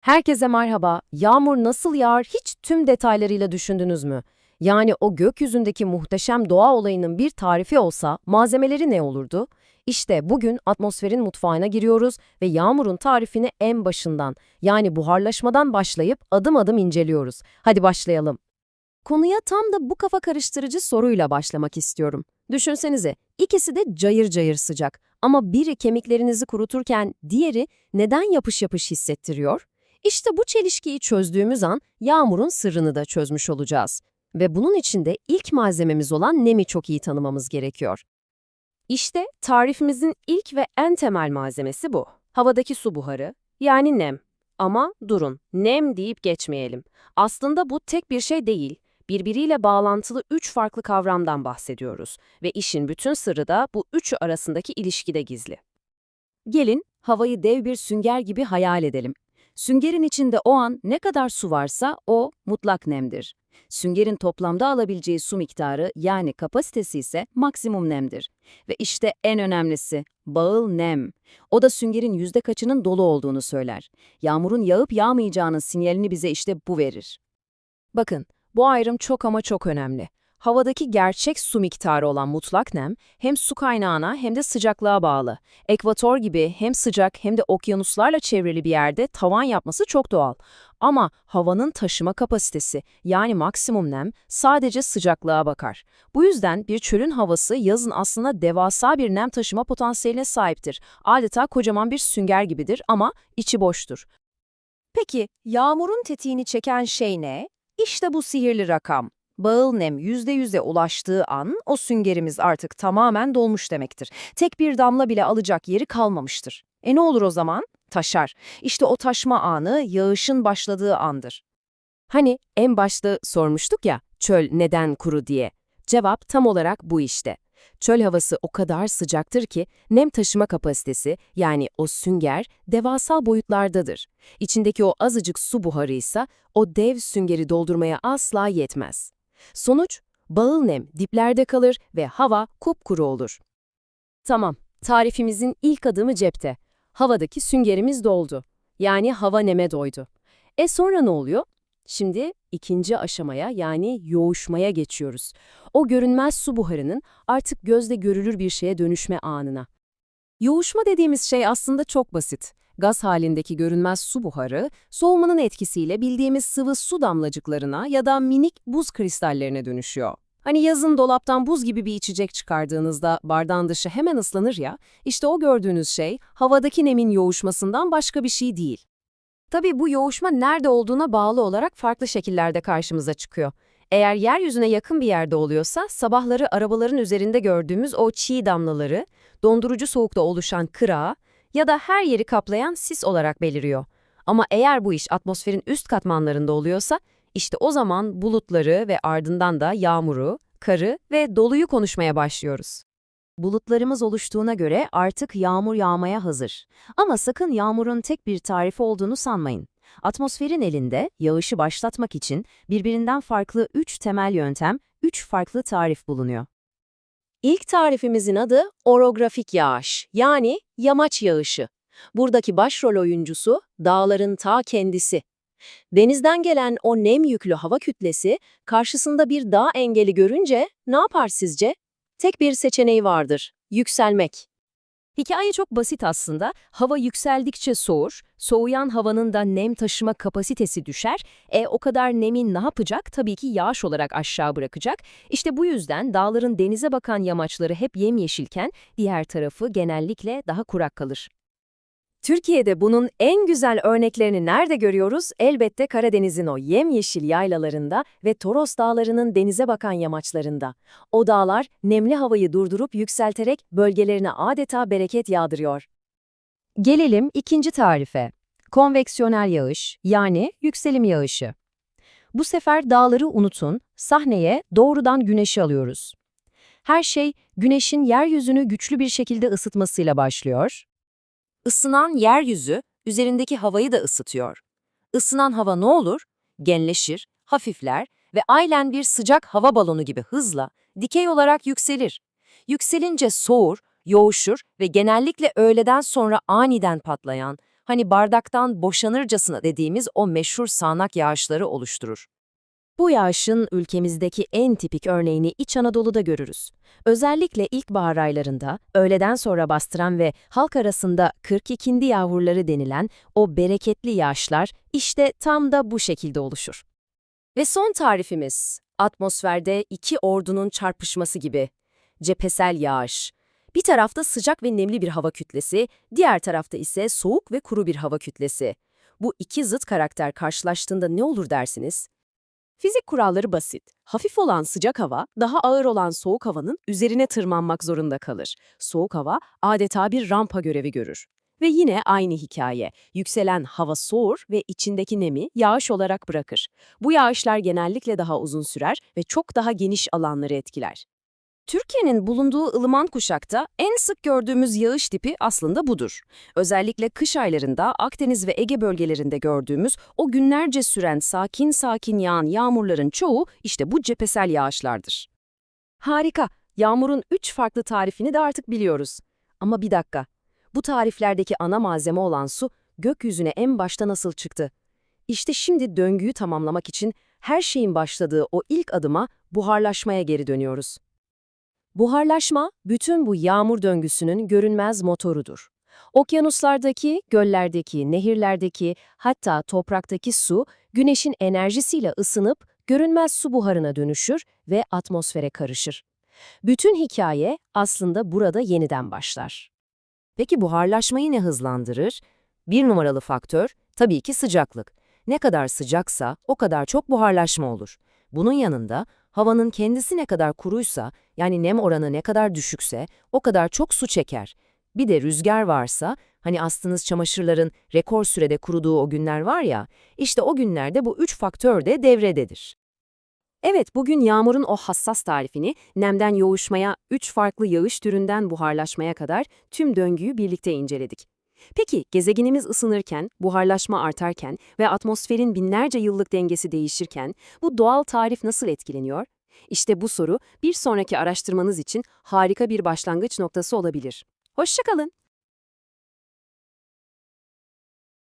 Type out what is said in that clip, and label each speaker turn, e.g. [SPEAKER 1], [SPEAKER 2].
[SPEAKER 1] Herkese merhaba. Yağmur nasıl yağar hiç tüm detaylarıyla düşündünüz mü? Yani o gökyüzündeki muhteşem doğa olayının bir tarifi olsa malzemeleri ne olurdu? İşte bugün atmosferin mutfağına giriyoruz ve yağmurun tarifini en başından yani buharlaşmadan başlayıp adım adım inceliyoruz. Hadi başlayalım. Konuya tam da bu kafa karıştırıcı soruyla başlamak istiyorum. Düşünsenize, ikisi de cayır cayır sıcak ama biri kemiklerinizi kuruturken diğeri neden yapış yapış hissettiriyor? İşte bu çelişkiyi çözdüğümüz an yağmurun sırrını da çözmüş olacağız. Ve bunun için de ilk malzememiz olan nemi çok iyi tanımamız gerekiyor. İşte tarifimizin ilk ve en temel malzemesi bu. Havadaki su buharı, yani nem. Ama durun, nem deyip geçmeyelim. Aslında bu tek bir şey değil. Birbiriyle bağlantılı üç farklı kavramdan bahsediyoruz. Ve işin bütün sırrı da bu üçü arasındaki ilişkide gizli. Gelin, havayı dev bir sünger gibi hayal edelim. Süngerin içinde o an ne kadar su varsa o mutlak nemdir. Süngerin toplamda alabileceği su miktarı yani kapasitesi ise maksimum nemdir. Ve işte en önemlisi bağıl nem. O da süngerin yüzde kaçının dolu olduğunu söyler. Yağmurun yağıp yağmayacağının sinyalini bize işte bu verir. Bakın, bu ayrım çok ama çok önemli. Havadaki gerçek su miktarı olan mutlak nem hem su kaynağına hem de sıcaklığa bağlı. Ekvator gibi hem sıcak hem de okyanuslarla çevrili bir yerde tavan yapması çok doğal. Ama havanın taşıma kapasitesi yani maksimum nem sadece sıcaklığa bakar. Bu yüzden bir çölün havası yazın aslında devasa bir nem taşıma potansiyeline sahiptir. Adeta kocaman bir sünger gibidir ama içi boştur. Peki yağmurun tetiğini çeken şey ne? İşte bu sihirli rakam. Bağıl nem %100'e ulaştığı an o süngerimiz artık tamamen dolmuş demektir. Tek bir damla bile alacak yeri kalmamıştır. E ne olur o zaman? Taşar. İşte o taşma anı yağışın başladığı andır. Hani en başta sormuştuk ya çöl neden kuru diye. Cevap tam olarak bu işte. Çöl havası o kadar sıcaktır ki nem taşıma kapasitesi yani o sünger devasal boyutlardadır. İçindeki o azıcık su buharı ise o dev süngeri doldurmaya asla yetmez. Sonuç, bağıl nem diplerde kalır ve hava kupkuru olur. Tamam, tarifimizin ilk adımı cepte. Havadaki süngerimiz doldu. Yani hava neme doydu. E sonra ne oluyor? Şimdi ikinci aşamaya yani yoğuşmaya geçiyoruz. O görünmez su buharının artık gözle görülür bir şeye dönüşme anına. Yoğuşma dediğimiz şey aslında çok basit. Gaz halindeki görünmez su buharı, soğumanın etkisiyle bildiğimiz sıvı su damlacıklarına ya da minik buz kristallerine dönüşüyor. Hani yazın dolaptan buz gibi bir içecek çıkardığınızda bardağın dışı hemen ıslanır ya, işte o gördüğünüz şey havadaki nemin yoğuşmasından başka bir şey değil. Tabii bu yoğuşma nerede olduğuna bağlı olarak farklı şekillerde karşımıza çıkıyor. Eğer yeryüzüne yakın bir yerde oluyorsa sabahları arabaların üzerinde gördüğümüz o çiğ damlaları, dondurucu soğukta oluşan kıra ya da her yeri kaplayan sis olarak beliriyor. Ama eğer bu iş atmosferin üst katmanlarında oluyorsa işte o zaman bulutları ve ardından da yağmuru, karı ve doluyu konuşmaya başlıyoruz. Bulutlarımız oluştuğuna göre artık yağmur yağmaya hazır. Ama sakın yağmurun tek bir tarifi olduğunu sanmayın. Atmosferin elinde yağışı başlatmak için birbirinden farklı üç temel yöntem, üç farklı tarif bulunuyor. İlk tarifimizin adı orografik yağış, yani yamaç yağışı. Buradaki başrol oyuncusu dağların ta kendisi. Denizden gelen o nem yüklü hava kütlesi karşısında bir dağ engeli görünce ne yapar sizce? Tek bir seçeneği vardır, yükselmek. Hikaye çok basit aslında. Hava yükseldikçe soğur, soğuyan havanın da nem taşıma kapasitesi düşer. E o kadar nemin ne yapacak? Tabii ki yağış olarak aşağı bırakacak. İşte bu yüzden dağların denize bakan yamaçları hep yemyeşilken diğer tarafı genellikle daha kurak kalır. Türkiye'de bunun en güzel örneklerini nerede görüyoruz? Elbette Karadeniz'in o yemyeşil yaylalarında ve Toros Dağları'nın denize bakan yamaçlarında. O dağlar nemli havayı durdurup yükselterek bölgelerine adeta bereket yağdırıyor. Gelelim ikinci tarife. Konveksiyonel yağış yani yükselim yağışı. Bu sefer dağları unutun, sahneye doğrudan güneşi alıyoruz. Her şey güneşin yeryüzünü güçlü bir şekilde ısıtmasıyla başlıyor. Isınan yeryüzü üzerindeki havayı da ısıtıyor. Isınan hava ne olur? Genleşir, hafifler ve aynen bir sıcak hava balonu gibi hızla, dikey olarak yükselir. Yükselince soğur, yoğuşur ve genellikle öğleden sonra aniden patlayan,
[SPEAKER 2] Hani bardaktan boşanırcasına dediğimiz o meşhur sağanak yağışları oluşturur.
[SPEAKER 1] Bu yağışın ülkemizdeki en tipik örneğini İç Anadolu'da görürüz. Özellikle ilkbahar aylarında, öğleden sonra bastıran ve halk arasında 42. yağmurları denilen o bereketli yağışlar işte tam da bu şekilde oluşur. Ve son tarifimiz, atmosferde iki ordunun çarpışması gibi. Cephesel yağış. Bir tarafta sıcak ve nemli bir hava kütlesi, diğer tarafta ise soğuk ve kuru bir hava kütlesi. Bu iki zıt karakter karşılaştığında ne olur dersiniz?
[SPEAKER 3] Fizik kuralları basit. Hafif olan sıcak hava, daha ağır olan soğuk havanın üzerine tırmanmak zorunda kalır. Soğuk hava adeta bir rampa görevi görür. Ve yine aynı hikaye. Yükselen hava soğur ve içindeki nemi yağış olarak bırakır. Bu yağışlar genellikle daha uzun sürer ve çok daha geniş alanları etkiler.
[SPEAKER 1] Türkiye'nin bulunduğu ılıman kuşakta en sık gördüğümüz yağış tipi aslında budur. Özellikle kış aylarında Akdeniz ve Ege bölgelerinde gördüğümüz o günlerce süren sakin sakin yağan yağmurların çoğu işte bu cephesel yağışlardır. Harika, yağmurun üç farklı tarifini de artık biliyoruz. Ama bir dakika, bu tariflerdeki ana malzeme olan su gökyüzüne en başta nasıl çıktı? İşte şimdi döngüyü tamamlamak için her şeyin başladığı o ilk adıma buharlaşmaya geri dönüyoruz. Buharlaşma, bütün bu yağmur döngüsünün görünmez motorudur. Okyanuslardaki, göllerdeki, nehirlerdeki, hatta topraktaki su, güneşin enerjisiyle ısınıp görünmez su buharına dönüşür ve atmosfere karışır. Bütün hikaye aslında burada yeniden başlar.
[SPEAKER 2] Peki buharlaşmayı ne hızlandırır? Bir numaralı faktör tabii ki sıcaklık. Ne kadar sıcaksa o kadar çok buharlaşma olur. Bunun yanında havanın kendisi ne kadar kuruysa, yani nem oranı ne kadar düşükse o kadar çok su çeker. Bir de rüzgar varsa, hani astığınız çamaşırların rekor sürede kuruduğu o günler var ya, işte o günlerde bu üç faktör de devrededir.
[SPEAKER 3] Evet, bugün yağmurun o hassas tarifini, nemden yoğuşmaya, üç farklı yağış türünden buharlaşmaya kadar tüm döngüyü birlikte inceledik. Peki, gezegenimiz ısınırken, buharlaşma artarken ve atmosferin binlerce yıllık dengesi değişirken bu doğal tarif nasıl etkileniyor? İşte bu soru bir sonraki araştırmanız için harika bir başlangıç noktası olabilir. Hoşçakalın.